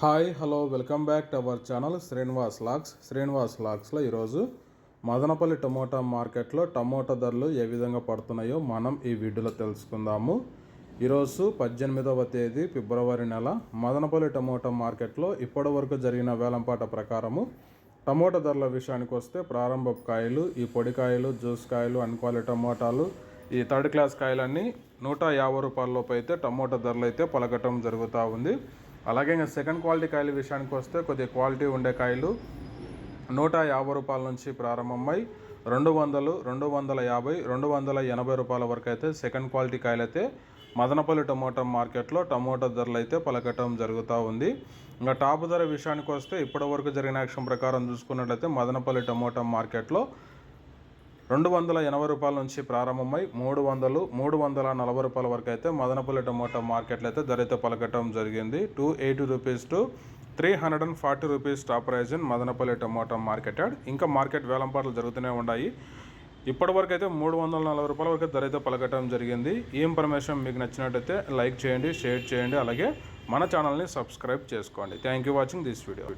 Hi hello welcome back to our channel Srinivas Laks. Srinivas లాక్స్లో ఈరోజు Madanapalli tomato మార్కెట్లో tomato ధరలు ఏ విధంగా పడుతున్నాయో మనం ఈ వీడియోలో తెలుసుకుందాము. ఈరోజు పద్దెనిమిదవ తేదీ ఫిబ్రవరి నెల. మదనపల్లి టమోటా మార్కెట్లో ఇప్పటి వరకు జరిగిన వేలంపాట ప్రకారము టమోటా ధరల విషయానికి వస్తే ప్రారంభ కాయలు ఈ పొడి కాయలు జ్యూస్ కాయలు అన్క్వాలిటీ టమోటాలు ఈ థర్డ్ క్లాస్ కాయలన్నీ నూట యాభై రూపాయల లోపు అయితే టమోటా ధరలు అయితే పలకటం జరుగుతూ ఉంది. అలాగే ఇంకా సెకండ్ క్వాలిటీ కాయల విషయానికి వస్తే కొద్దిగా క్వాలిటీ ఉండే కాయలు నూట యాభై రూపాయల నుంచి ప్రారంభమై రెండు వందలు రెండు వందల యాభై రెండు వందల ఎనభై రూపాయల వరకు అయితే సెకండ్ క్వాలిటీ కాయలు అయితే మదనపల్లి టమోటా మార్కెట్లో టమోటా ధరలు అయితే పలకటం జరుగుతూ ఉంది. ఇంకా టాప్ ధర విషయానికి వస్తే ఇప్పటి వరకు జరిగిన యాక్షన్ ప్రకారం చూసుకున్నట్లయితే మదనపల్లి టమోటా మార్కెట్లో రెండు వందల ఎనభై రూపాయల నుంచి ప్రారంభమై మూడు వందలు మూడు వందల నలభై రూపాయల వరకు అయితే మదనపల్లి టమోటా మార్కెట్లో అయితే ధరతో పలకటం జరిగింది. Two eighty rupees to three hundred and forty rupees top prize in Madanapalli tomato market yard. ఇంకా మార్కెట్ వేలంపాట్లు జరుగుతూనే ఉన్నాయి. ఇప్పటివరకు అయితే మూడు వందల నలభై రూపాయల వరకు ధర అయితే పలకటం జరిగింది. ఈ ఇన్ఫర్మేషన్ మీకు నచ్చినట్టయితే లైక్ చేయండి షేర్ చేయండి అలాగే మన ఛానల్ని సబ్స్క్రైబ్ చేసుకోండి. Thank you watching this video.